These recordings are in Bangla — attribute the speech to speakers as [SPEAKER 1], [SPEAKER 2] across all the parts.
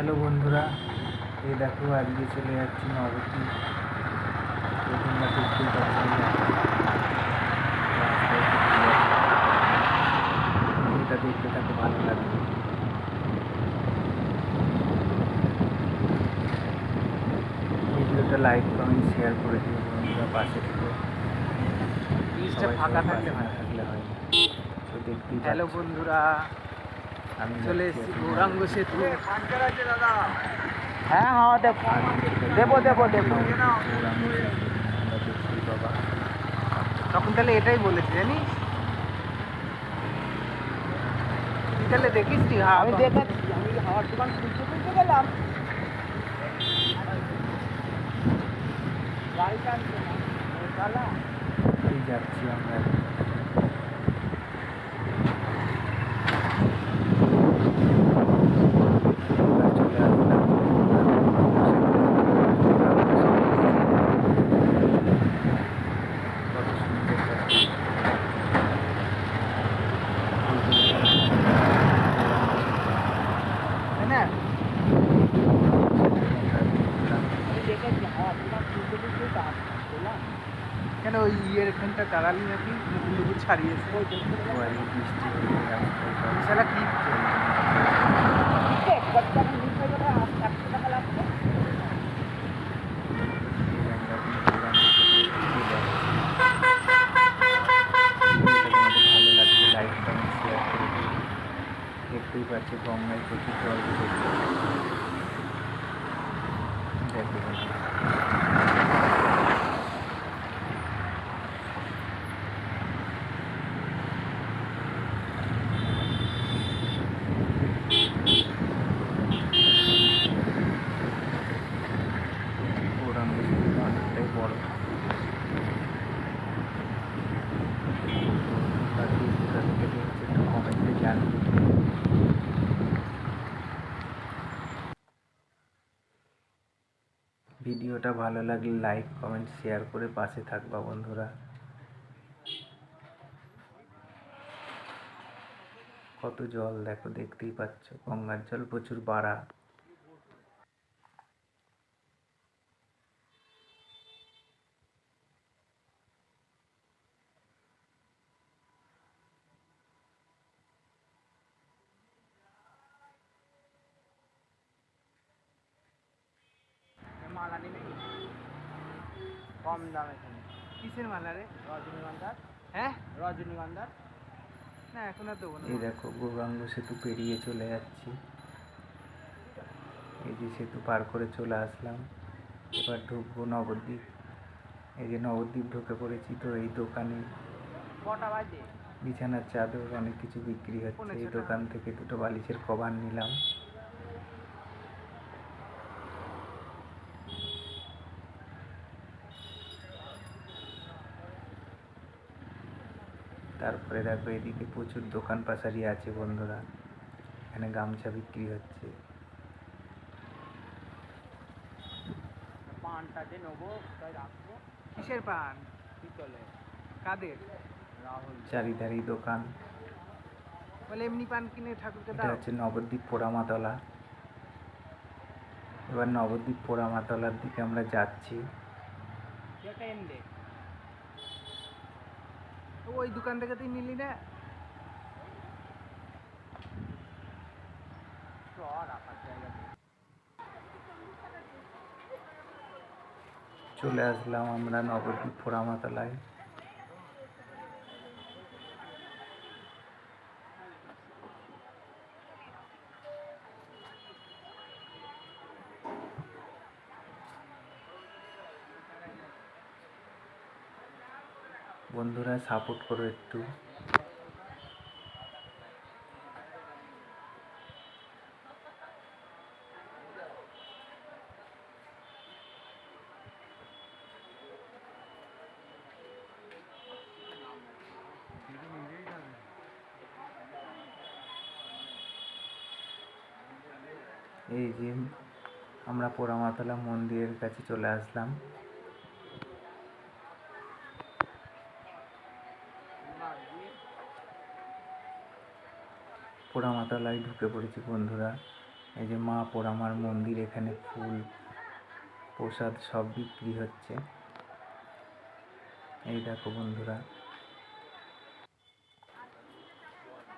[SPEAKER 1] হ্যালো বন্ধুরা এই দেখো আজকে চলে যাচ্ছি নবতী তোমরা দেখতেই পাচ্ছ এটা দেখতে থাকো ভালো লাগবে ভিডিওটা লাইক কমেন্ট শেয়ার করে দিও বন্ধুরা পাশে থেকে।
[SPEAKER 2] ফাঁকা থাকলে ভালো
[SPEAKER 1] থাকলে হয়। তো দেখতেই
[SPEAKER 2] হ্যালো বন্ধুরা।
[SPEAKER 1] আমি
[SPEAKER 2] চলে এসেছি গৌরাঙ্গ সেতু।
[SPEAKER 1] হ্যাঁ হ্যাঁ দেবো দেবো দেবো। দেবো দেখছি
[SPEAKER 2] তখন তাহলে এটাই বলেছি জানিস? তুই তাহলে দেখিস তুই হ্যাঁ
[SPEAKER 1] আমি
[SPEAKER 2] দেখাচ্ছি। আমি হাওয়ার দোকান খুলতে খুলতে গেলাম। গাড়ি টানছে না ও শালা।
[SPEAKER 1] এই যাচ্ছি আমরা এবার চলে আসলাম কত সুন্দর জায়গা।
[SPEAKER 2] তাই না আমি দেখেছি হাওয়ার দোকান খুলতে খুলতে তো আসছি, বুঝলাম? কেন ওই ইয়ের এখানটা দাঁড়ালি নাকি? নতুন ছাড়িয়েছে শালা কি
[SPEAKER 1] দেখতেই পাচ্ছি গঙ্গায় প্রচুর জল দেখো বন্ধুরা। গৌরাঙ্গ সেতু অনেকটাই বড় বাকি কোথা থেকে দেখছে একটু কমেন্টে জানবে ভিডিওটা ভালো লাগলে লাইক কমেন্ট শেয়ার করে পাশে থাকবা বন্ধুরা। কত জল দেখো, দেখতেই পাচ্ছ। গঙ্গার জল প্রচুর বাড়া
[SPEAKER 2] মালা নিবি কম দামে কিনে। কিসের মালা রে? রজনীগন্ধার হ্যাঁ? রজনীগন্ধার না এখন আর দেবো না।
[SPEAKER 1] এই দেখো গৌরাঙ্গ সেতু পেরিয়ে চলে যাচ্ছি। এই যে সেতু পার করে চলে আসলাম। এবার ঢুকবো নবদ্বীপ। এই যে নবদ্বীপ ঢুকে পড়েছি তো এই দোকানে
[SPEAKER 2] কটা বাজে?
[SPEAKER 1] বিছানার চাদর অনেক কিছু বিক্রি হচ্ছে। এই দোকান থেকে দুটো বালিশের কভার নিলাম। তারপরে দেখো এদিকে প্রচুর দোকান পাশারি আছে বন্ধুরা। এখানে গামছা বিক্রি হচ্ছে।
[SPEAKER 2] পানটা নেব রাখব? কিসের পান? পিতলে কাদের? রাহুল
[SPEAKER 1] চারিধারেই দোকান।
[SPEAKER 2] বলে এমনি পান কিনে ঠাকুরকে
[SPEAKER 1] এটা
[SPEAKER 2] দাও।
[SPEAKER 1] হচ্ছে নবদ্বীপ পোড়ামাতলা। এবার নবদ্বীপ পোড়ামাতলার দিকে আমরা যাচ্ছি।
[SPEAKER 2] ওই দোকান থেকে তুই নিলি না।
[SPEAKER 1] চলে আসলাম আমরা নবদ্বীপ পোড়ামাতলায়। বন্ধুরা সাপোর্ট করো একটু। এই যে আমরা পোড়ামাতলা মন্দিরের কাছে চলে আসলাম। পোড়ামাতলায় ঢুকে পড়েছি বন্ধুরা। এই যে মা পোড়ামার মন্দির, এখানে ফুল, প্রসাদ সব বিক্রি হচ্ছে। এই দেখো বন্ধুরা।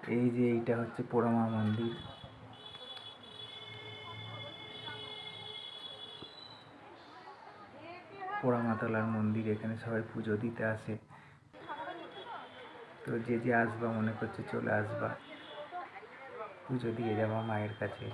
[SPEAKER 1] এই যে এইটা হচ্ছে পোড়ামা মন্দির। পোড়ামাতলার মন্দির, এখানে সবাই পুজো দিতে আসে। তো যে যে আসবা মনে করছে চলে আসবা। পুজো দিয়ে যাওয়া মায়ের কাছে।